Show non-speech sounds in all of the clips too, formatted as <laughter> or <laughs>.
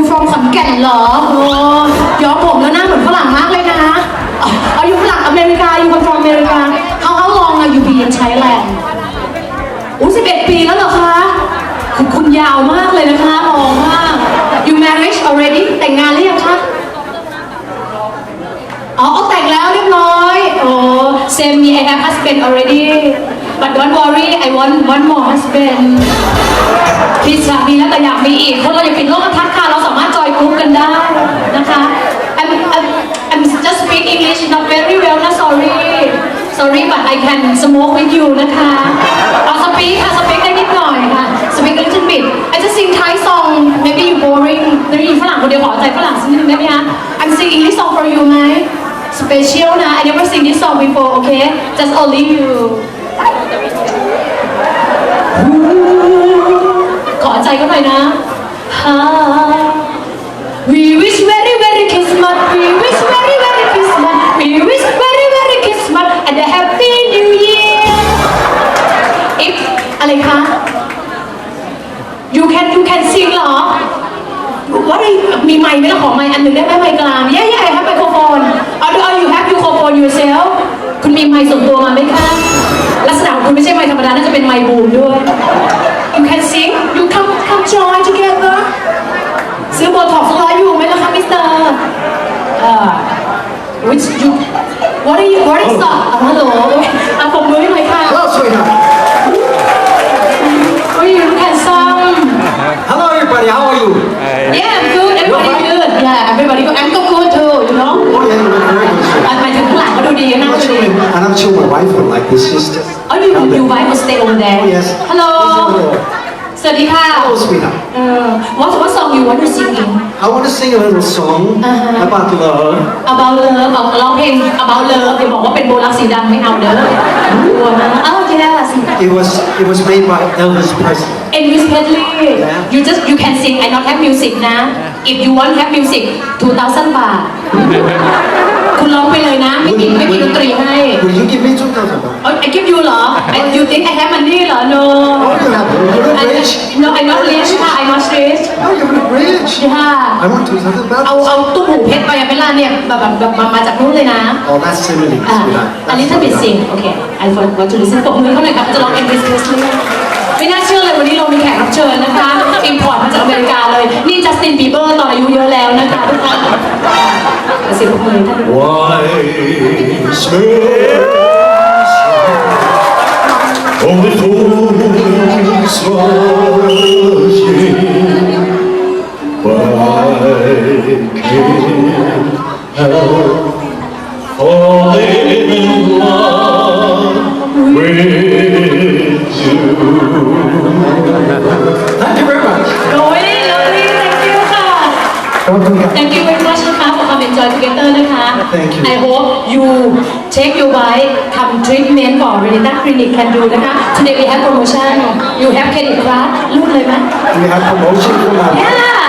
you from ขอนแก่นเหรอโอ้ย้อมผมแล้วหน้าเหมือนฝรั่งมากเลยนะอ๋อเอาอยู่ฝรั่งอเมริกาอยู่ from อเมริกา how how long are you been in Thailand อู้สิบเอ็ดปีแล้วเหรอคะคุณคุณยาวมากเลยนะคะมองมาก you married already แต่งงานหรือยังคะอ๋อแต่งแล้วเรียบร้อยโอ้ same me I have husband already but don't worry I want one more husband พี่สามีแล้วแต่อยากมีอีกคนเราอยากปิดโลกทัศน์ค่ะเราสามารถจอยกรุ๊ปกันได้นะคะ I'm I'm I'm just speak English not very well นะ sorry sorry but I can smoke with you นะคะเอาสปีกค่ะสปีกได้นิดหน่อยค่ะ speak a little bit I just sing Thai song maybe you boring ได้ยินฝรั่งคนเดียวขอใจฝรั่งสักนิดนึงได้ไหมคะ I'm sing English song for you ไหม special นะ I never sing this song before okay just only you ใจก็หน่อยนะ We wish very very Christmas We wish very very Christmas We wish very very Christmas and a happy New Year if อะไรคะ You can you can sing เหรอว่าได้มีไมค์ไหมขอไมค์อันหนึ่งได้ไหมไมค์กลาง Yeah yeah I have microphone เอาดูเอา you have microphone yourself คุณมีไมค์ส่วนตัวมาไหมคะลักษณะของคุณไม่ใช่ไมค์ธรรมดาน่าจะเป็นไมค์บูมด้วย You can sing You come come join together ซื้อโบท็อกซ์รออยู่ไหมล่ะคะมิสเตอร์เอ่อ which you what are you what is that อะฮัลโหลอะผมมือให้หน่อยค่ะ Hello, sweetheart. Oh song you want to sing in I want to sing a little song Uh-huh. about love. about love บอกร้องเพลง about love อย่าบอกว่าเป็นโบลักสีดำไม่เอาเด้อกลัวนะอ้าว yes It was it was made by Elvis Presley. Elvis Presley Yeah. you just you can sing I not have music นะ if you want have music 2,000 บาท <laughs> คุณร้องไปเลยนะ ไม่มีไม่มีดนตรีให้ Will you give me two thousand dollars? เอ้ย I give you เหรอ I you think I have money เหรอ no Oh, you have you're I, rich. no I not rich ค่ะ I not rich Oh, you're rich. ค่ะ I want two thousand เอา dollars. เอาตู้หูเพชรไปเวลาเนี่ยแบบแบบแบบมามาจากนู้นเลยนะ Oh, that's silly, อ่า sweetheart. อันนี้ That's ถ้าเป็น silly. สิ่งโอเค I forgot to listen ปรบมือเขาหน่อยครับจะร้อง Elvis Presley ไม่น่าเชื่อเลยวันนี้เรามีแขกรับเชิญนะคะอินพอร์ตมาจากอเมริกาเลย นี่จัสตินบีเบอร์ตอนอายุเยอะแล้วนะคะทุกท่านเสียงปรบมือท่าน Wise men only fools rush. Can do นะคะ Today we have promotion you have credit card รูดเลยไหม We have promotion for my Yeah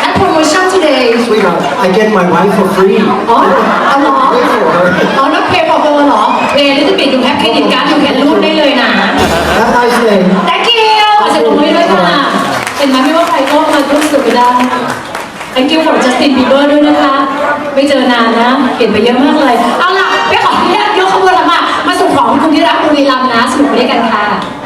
that promotion today sweetheart. I get my wife for free. อ๋อเอาเหรอ Pay for her. อ๋อ not pay for her เหรอ Pay a little bit you have credit card you can รูดได้เลยนะ Have a nice day. Thank you ขอเสียงปรบมือด้วยค่ะเห็นไหมไม่ว่าใครก็มาร่วมสนุกกันได้ Thank you for Justin Bieber ด้วยนะคะ ไม่เจอนานนะ เปลี่ยนไปเยอะมากเลยเอา สนุกไปด้วยกันค่ะ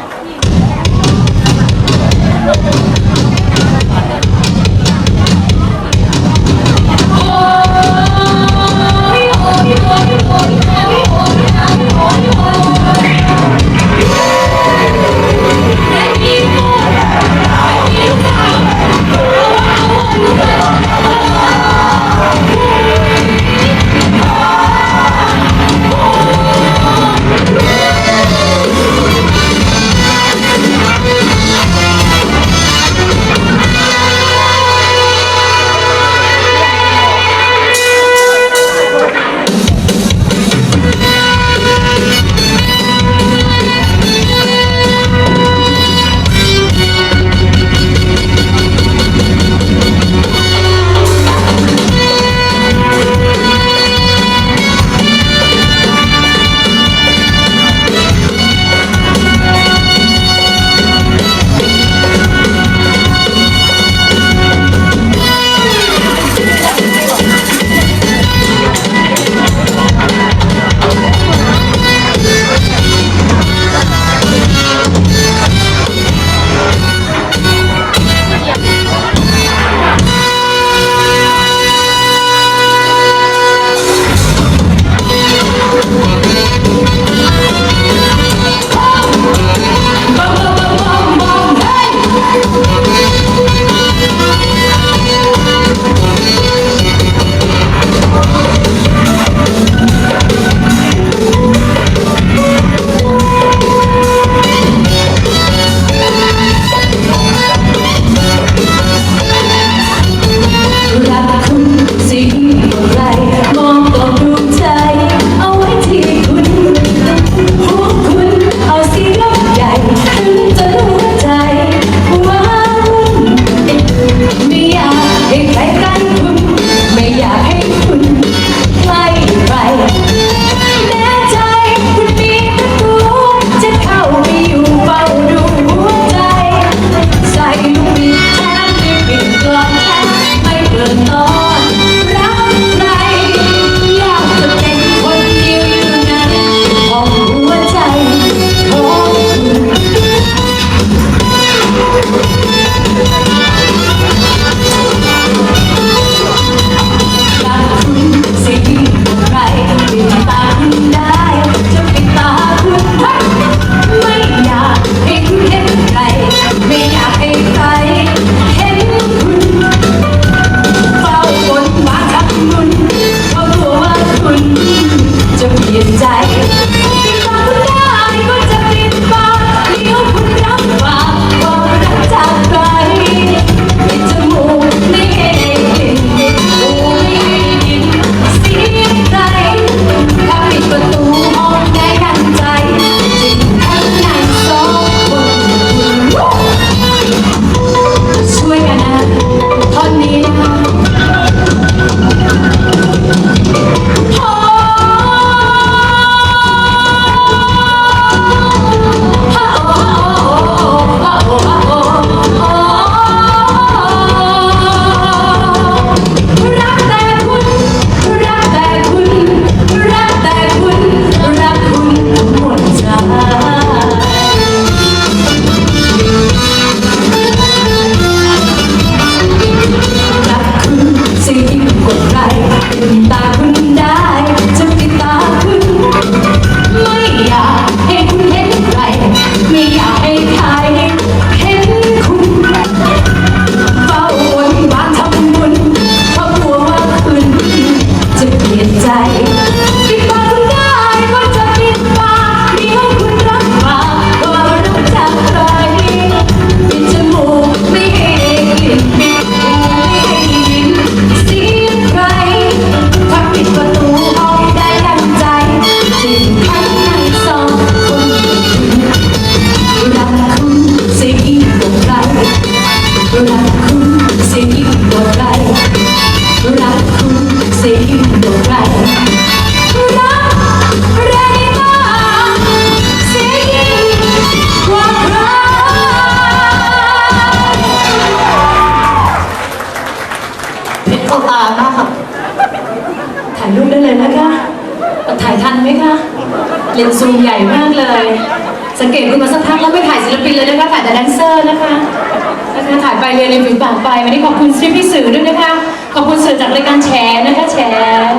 เรียนริมฝีปากไปวันนี้ขอบคุณพี่พี่สื่อด้วยนะคะ ขอบคุณสื่อจากรายการแชร์นะคะแชร์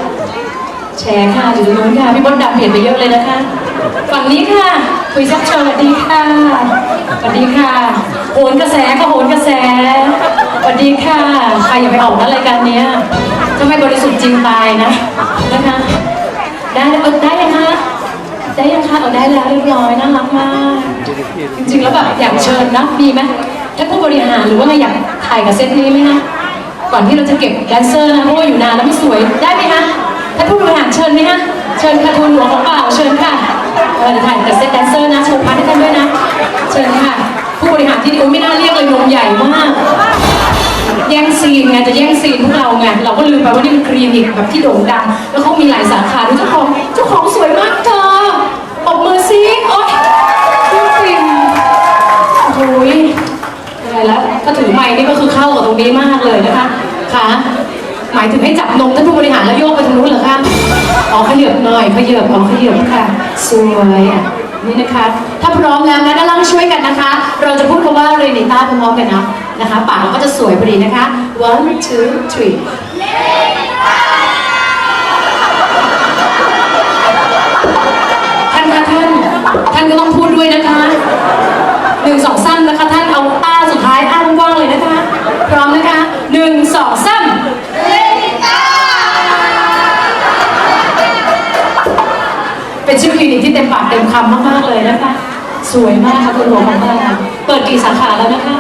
แชร์ค่ะอยู่ตรงนู้นค่ะพี่บดดำเปลี่ยนไปเยอะเลยนะคะ ฝั่งนี้ค่ะคุยชักชวนสวัสดีค่ะสวัสดีค่ะโหนกระแสค่ะโหนกระแสสวัสดีค่ะใครอย่าไปออกนะรายการนี้ถ้าไม่บริสุทธิ์จริงตายนะนะคะได้เออได้ยังคะได้ยังคะเอาได้แล้วเรียบร้อยน่ารักมากจริงๆแล้วแบบอยากเชิญนะมีไหม ถ้าผู้บริหารหรือว่าไงอยากถ่ายกับเซตนี้ไหมคะก่อนที่เราจะเก็บแดนเซอร์นะเพราะว่าอยู่นานแล้วไม่สวยได้ไหมคะถ้าผู้บริหารเชิญไหมคะเชิญค่ะทุนหัวของเปล่าเชิญค่ะเออเดี๋ยวถ่ายกับเซตแดนเซอร์นะโชว์พาร์ทให้ท่านด้วยนะเชิญค่ะ ผู้บริหารที่ดีโอ้ไม่น่าเรียกเลยนมใหญ่มากแย่งซีนไงจะแย่งซีนพวกเราไงเราก็ลืมไปว่านี่มันคลินิกแบบที่โด่งดังแล้วเขามีหลายสาขาด้วยเจ้าของเจ้าของสวยมากเธอปรบมือซิโอ๊ยจริงๆโอ้โหยอะไรแล้วถ้าถือไม้ นี่ก็คือเข้ากับตรงนี้มากเลยนะคะค่ะหมายถึงให้จับนมท่านผู้บริหารแล้วโยกไปทางนู้นเหรอคะอ๋อขยับหน่อยขยับอ๋อขยับค่ะ สวยอะนี่นะคะ ถ้าพร้อมแล้วนะด้านล่างช่วยกันนะคะ เราจะพูดคำว่าเรนิต้าพร้อมๆกันนะนะคะปากเราก็จะสวยพอดีนะคะ one two three ท่านคะท่าน ท่านก็ต้องพูดด้วยนะคะหนึ่งสองสามนนะคะท่านเอาอ้า สองสามเป็นชื่อคลินิกที่เต็มปากเต็มคำมากๆเลยนะคะ สวยมากค่ะคุณหลวงของเราเปิดกี่สาขาแล้วนะคะ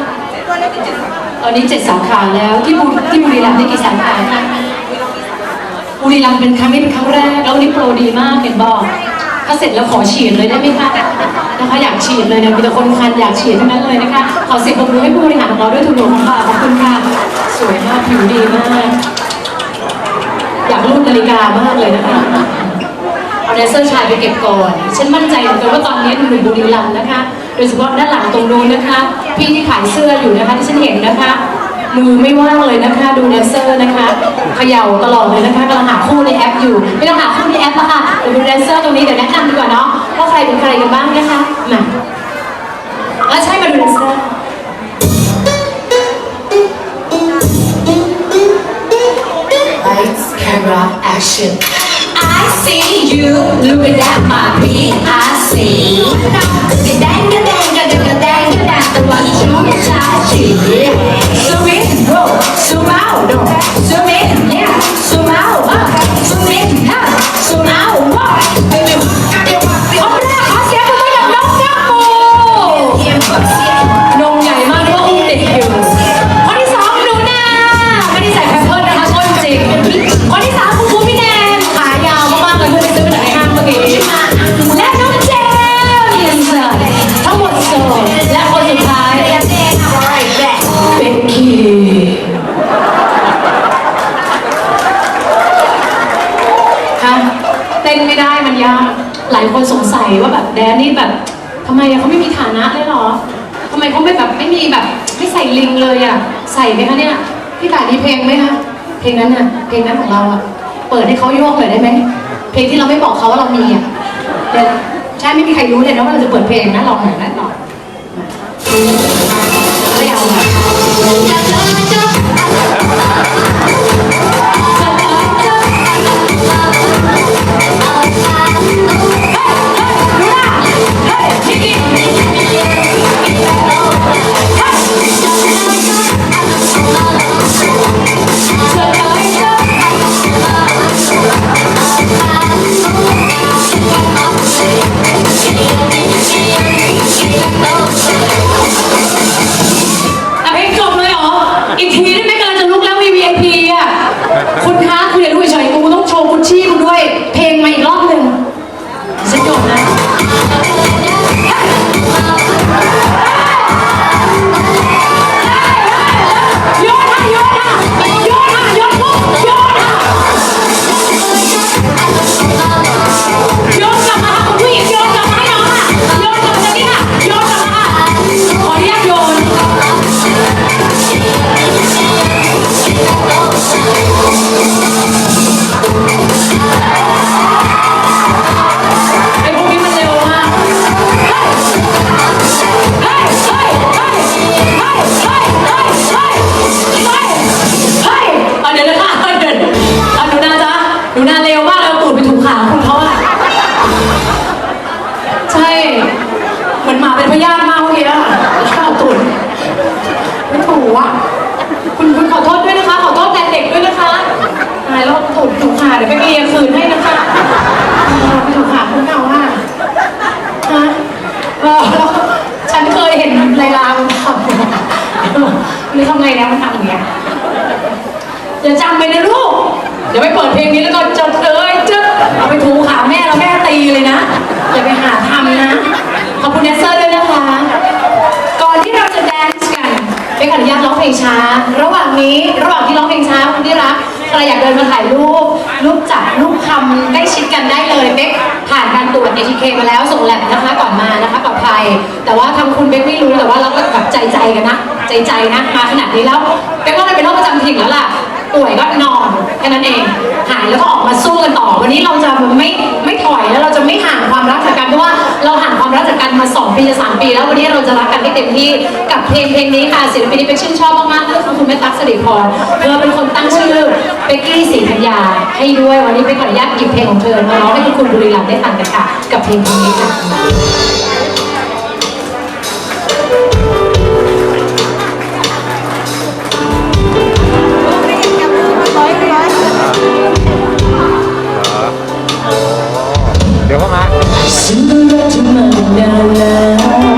ตอนนี้เจ็ดสาขาแล้วที่บุที่บุรีรัมย์ได้กี่สาขาคะบุรีรัมย์เป็นครั้งนี้เป็นครั้งแรกแล้ววันนี้โปรดีมากเห็นบอกถ้าเสร็จแล้วขอฉีดเลยได้ไหมคะนะคะอยากฉีดเลยเนี่ยมีแต่คนคันอยากฉีดทั้งนั้นเลยนะคะขอเสียงปรบมือให้ผู้บริหารของเราด้วยทุนหลวงของค่ะขอบคุณค่ะ สวยมากผิวดีมาก อยากรุ่นาฬิกามากเลยนะคะ เอาแดนเซอร์ชายไปเก็บก่อน ฉันมั่นใจเหลือเกินว่าตอนนี้หนุ่มบุรีรัมย์นะคะ โดยเฉพาะด้านหลังตรงนู้นนะคะ พี่ที่ขายเสื้ออยู่นะคะที่ฉันเห็นนะคะมือไม่ว่างเลยนะคะ ดูแดนเซอร์นะคะเขย่าตลอดเลยนะคะกำลังหาคู่ในแอปอยู่ไม่ต้องหาคู่ในแอปละค่ะเดี๋ยวดูแดนเซอร์ตรงนี้เดี๋ยวแนะนำดีกว่าเนาะว่าใครเป็นใครกันบ้างนะคะมา อะเขาไม่มีฐานะเลยเหรอทำไมเขาไม่แบบไม่มีแบบไม่ใส่ลิงเลยอะใส่ไหมคะเนี่ยพี่ต่ายมีเพลงไหมคะเพลงนั้นน่ะเพลงนั้นของเราอะเปิดให้เขาโยกหน่อยได้ไหมเพลงที่เราไม่บอกเขาว่าเรามีอะเดี๋ยวใช่ไม่มีใครรู้เลยนะว่าเราจะเปิดเพลงนะลองหน่อยนะลองไม่เอา If we didn't make ไงนะมันทำอย่างเงี้ยอย่าจำไปนะลูก เดี๋ยวไปเปิดเพลงนี้แล้วก็จดเลยจะเอาไปถูขาแม่แล้วแม่ตีเลยนะอย่าไปหาทำนะขอบคุณแดนเซอร์ด้วยนะคะ ก่อนที่เราจะแดนซ์กันเป็นขออนุญาตร้องเพลงช้า ระหว่างนี้ระหว่างที่ร้องเพลงช้าคุณที่รัก ใครอยากเดินมาถ่ายรูปรูปจับรูปคำใกล้ชิดกันได้เลยเบ๊กผ่านการตรวจ ATK มาแล้วส่งแลบนะคะก่อนมานะคะปลอดภัย แต่ว่าทางคุณเบ๊กไม่รู้แต่ว่าเราก็แบบใจใจกันนะใจใจนะมาขนาดนี้แล้วเบ๊กว่ามันเป็นโรคประจำถิ่นแล้วล่ะป่วยก็นอนแค่นั้นเองหายแล้วก็ออกมาสู้กันต่อ วันนี้เราจะไม่ไม่ มา2ปีจะ3ปี แล้ววันนี้เราจะรักกันให้เต็มที่กับเพลงเพลงนี้ค่ะศิลปินที่เป็นชื่นชอบมากๆนั่นก็คือคุณแม่ตั๊กสิริพรเธอเป็นคนตั้งชื่อเบกกี้ศรีธัญญาให้ด้วยวันนี้เป็นขออนุญาตหยิบเพลงของเธอมาร้องให้ทุกคนบุรีรัมย์ได้ฟังกันค่ะ กับเพลงเพลงนี้ค่ะ down now